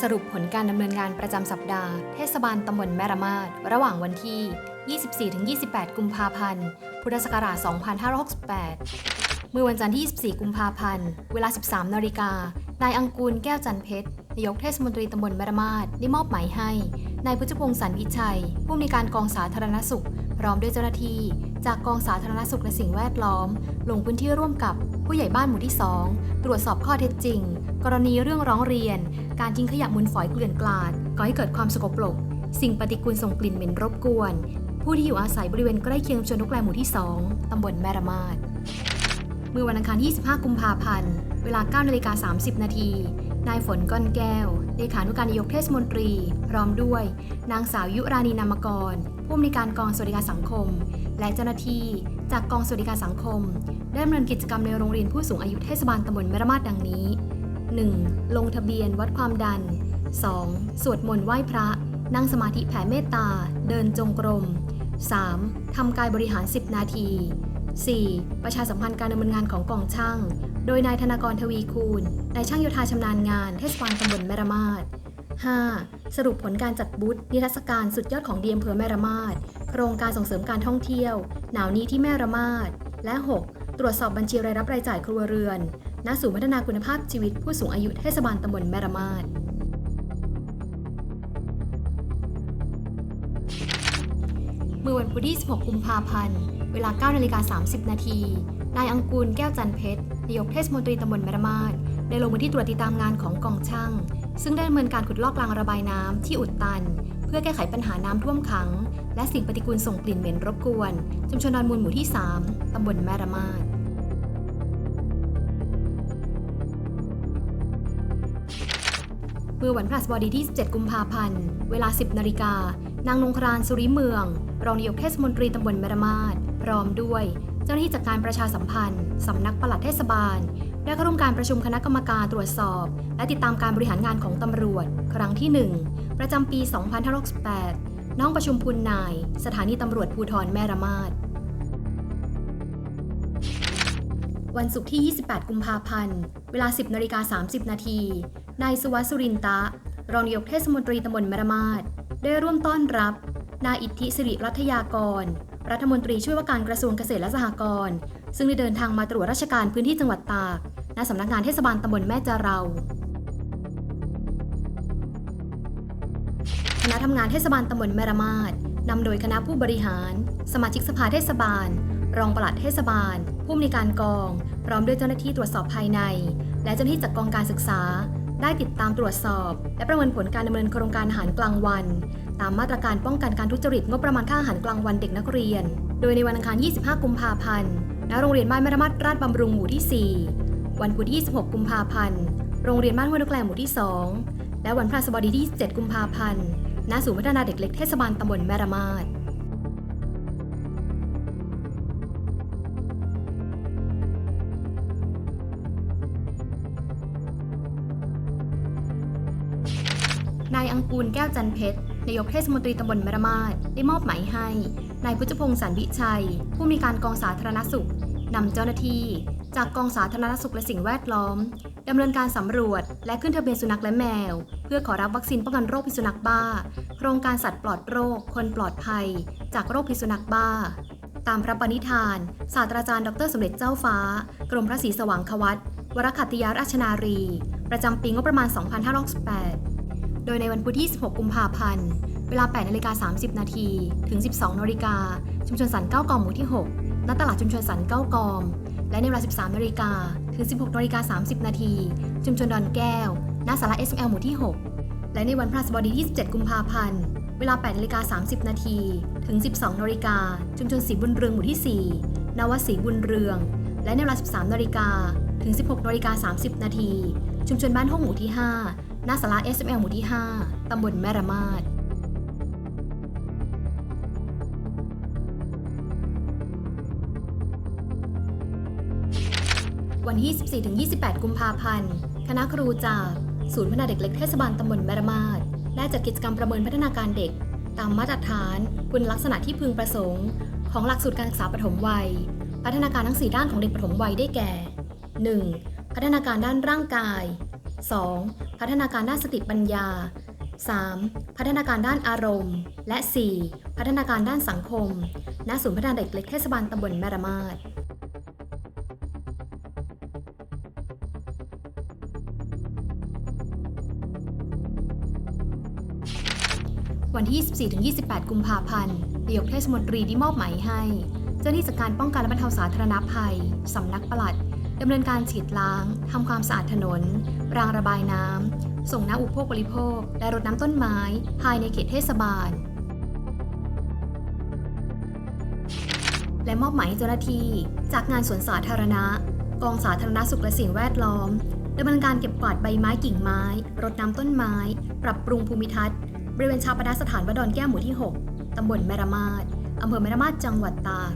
สรุปผลการดำเนินงานประจำสัปดาห์ เทศบาลตำบลแม่ระมาดระหว่างวันที่ 24-28 กุมภาพันธ์ พุทธศักราช 2568 เมื่อวันจันทร์ที่ 24 กุมภาพันธ์ เวลา 13 นาฬิกา นายอังกูลแก้วจันเพชร นายกเทศมนตรีตำบลแม่ระมาดได้มอบหมายให้ นายพุทธพงศ์สันวิชัย ผู้อำนวยการกองสาธารณสุข พร้อมด้วยเจ้าหน้าที่ จากกองสาธารณสุขและสิ่งแวดล้อม ลงพื้นที่ร่วมกับผู้ใหญ่บ้านหมู่ที่ 2 ตรวจสอบข้อเท็จจริง กรณีเรื่องร้องเรียน การทิ้งขยะมูลฝอยเกลื่อนกลาดก่อให้เกิดความสกปรก สิ่งปฏิกูลส่งกลิ่นเหม็นรบกวน ผู้ที่อยู่อาศัยบริเวณใกล้เคียงชนนกแลหมู่ที่ 2 ตำบลแม่ระมาดเมื่อวันอังคาร 25 กุมภาพันธ์ เวลา9นาฬิกา30 นาที นายฝนก้อนแก้ว เลขานุการนายกเทศมนตรี พร้อมด้วย นางสาวยุรานีนามกร ผู้อำนวยการกองสวัสดิการสังคม และเจ้าหน้าที่จากกองสวัสดิการสังคม ได้ดำเนินกิจกรรมในโรงเรียนผู้สูงอายุเทศบาลตำบลแม่ระมาดดังนี้ 1. ลงทะเบียนวัดความดัน 2. สวดมนต์ไหว้พระ นั่งสมาธิแผ่เมตตา เดินจงกรม 3. ทำกายบริหาร 10 นาที 4. ประชาสัมพันธ์การดำเนินงานของกองช่าง โดยนายธนากรทวีคูณ นายช่างโยธาชำนาญงานเทศบาลตำบลแม่ระมาด 5. สรุปผลการจัดบูธนิทรรศการสุดยอดของดีอำเภอแม่ระมาด โครงการส่งเสริมการท่องเที่ยว หนาวนี้ที่แม่ระมาด และ 6. ตรวจสอบบัญชีรายรับรายจ่ายครัวเรือน ณ ศูนย์พัฒนาคุณภาพชีวิตผู้สูงอายุเทศบาลตำบลแม่ระมาด มื่อวันพุธที่ 16 กุมภาพันธ์ เวลา9นาฬิกา30 นาที นายอังกูลแก้วจันเพชรนายกเทศมนตรีตำบลแม่ระมาดได้ลงพื้นที่ตรวจติดตามงานของกองช่าง ซึ่งได้ดำเนินการขุดลอกรางระบายน้ำที่อุดตัน เพื่อแก้ไขปัญหาน้ำท่วมขัง และสิ่งปฏิกูลส่งกลิ่นเหม็นรบกวนชุมชนดอนมูลหมู่ที่ 3 ตำบลแม่ระมาดเมื่อวันพฤหัสบดีที่ 17 กุมภาพันธ์ เวลา 10 นาฬิกา นางนงครานสุริเมือง รองนายกเทศมนตรีตำบลแมระมาดพร้อมด้วย เจ้าหน้าที่จากการประชาสัมพันธ์สำนักปลัดเทศบาล ได้เข้าร่วมการประชุมคณะกรรมการตรวจสอบ และติดตามการบริหารงานของตำรวจ ครั้งที่ 1 ประจำปี 2568น้องประชุมพุนนาย สถานีตำรวจภูธรแม่ระมาดวันศุกร์ที่ 28 กุมภาพันธ์ เวลา 10นาฬิกา30 นาที นายสุวัสดิ์สุรินตะ รองนายกเทศมนตรีตำบลแมระมาด ได้ร่วมต้อนรับ นายอิทธิสิริรัตยากร รัฐมนตรีช่วยว่าการกระทรวงเกษตรและสหกรณ์ซึ่งได้เดินทางมาตรวจราชการพื้นที่จังหวัดตากณสำนักงานเทศบาลตำบลแม่จาเราคณะทำงานเทศบาลตำบลแม่ระมาดนำโดยคณะผู้บริหาร สมาชิกสภาเทศบาล รองปลัดเทศบาล ผู้อำนวยการกอง พร้อมด้วยเจ้าหน้าที่ตรวจสอบภายใน และเจ้าหน้าที่จากกองการศึกษา ได้ติดตามตรวจสอบ และประเมินผลการดำเนินโครงการอาหารกลางวัน ตามมาตรการป้องกันการทุจริตงบประมาณค่าอาหารกลางวันเด็กนักเรียน โดยในวันอังคาร 25 กุมภาพันธ์ณโรงเรียนบ้านแม่ระมาดราชบำรุงหมู่ที่ 4 วันพุธที่26 กุมภาพันธ์โรงเรียนบ้านห้วยนกแกลหมู่ที่ 2 และวันพฤหัสบดีที่ 27 กุมภาพันธ์ณศูนย์พัฒนาเด็กเล็กเทศบาลตำบลแม่ระมาด นายอังกูลแก้วจันเพชรนายกเทศมนตรีตำบลแมระมาดได้มอบหมายให้ นายพุทธพงศ์สันวิชัย ผู้มีการกองสาธารณสุขนำเจ้าหน้าที่ จากกองสาธารณสุขและสิ่งแวดล้อมดำเนินการสำรวจ และขึ้นทะเบียนสุนัขและแมว เพื่อขอรับวัคซีนป้องกันโรคพิษสุนัขบ้า โครงการสัตว์ปลอดโรค คนปลอดภัย จากโรคพิษสุนัขบ้า ตามพระปณิธาน ศาสตราจารย์ดรสมเด็จเจ้าฟ้า กรมพระศรีสว่างควัตวรคัตติยราชนารี ประจำปีงบประมาณ 2568 โดยในวันพุธที่ 16 กุมภาพันธ์ เวลา 8นาฬิกา30 นาทีถึง 12นาฬิกาชุมชนสันเก้ากองหมู่ที่ 6 ณ ตลาดชุมชนสันเก้ากอง และในเวลา 13นาฬิกาถึง 16นาฬิกา30 นาทีชุมชนดอนแก้ว ณ ศาลา SML หมู่ที่ 6 และในวันพฤหัสบดีที่ 17 กุมภาพันธ์ เวลา 8นาฬิกา30 นาทีถึง 12นาฬิกาชุมชนศรีบุญเรืองหมู่ที่ 4 นวศรีบุญเรือง และในเวลา 13นาฬิกาถึง 16นาฬิกา30 นาทีชุมชนบ้านห้องหมู่ที่ 5 หน้าศาลา SML หมู่ที่ 5 ตำบลแม่ระมาดวันที่24-28 กุมภาพันธ์ คณะครูจาก ศูนย์พัฒนาเด็กเล็กเทศบาลตำบลแม่ระมาดได้จัดกิจกรรมประเมินพัฒนาการเด็ก ตามมาตรฐานคุณลักษณะที่พึงประสงค์ ของหลักสูตรการศึกษาปฐมวัย พัฒนาการทั้ง 4 ด้านของเด็กปฐมวัยได้แก่ 1. พัฒนาการด้านร่างกาย 2. พัฒนาการด้านสติปัญญา 3. พัฒนาการด้านอารมณ์ และ 4. พัฒนาการด้านสังคม ณ ศูนย์พัฒนาเด็กเล็กเทศบาลตำบลแม่ระมาดวันที่ 24-28 กุมภาพันธ์นายกเทศมนตรีได้มอบหมายให้ เจ้าหน้าที่จากการป้องกันและบรรเทาสาธารณภัย สำนักปลัดดำเนินการฉีดล้าง ทำความสะอาดถนน รางระบายน้ำ ส่งน้ำอุปโภคบริโภค และรดน้ำต้นไม้ ภายในเขตเทศบาล และมอบหมายเจ้าหน้าที่ จากงานสวนสาธารณะ กองสาธารณสุขและสิ่งแวดล้อมดำเนินการเก็บกวาดใบไม้กิ่งไม้ รดน้ำต้นไม้ ปรับปรุงภูมิทัศน์ บริเวณชาปนสถานวัดดอนแก้วหมู่ที่ 6 ตำบลแมรมาดอำเภอแมรมาดจังหวัดตาก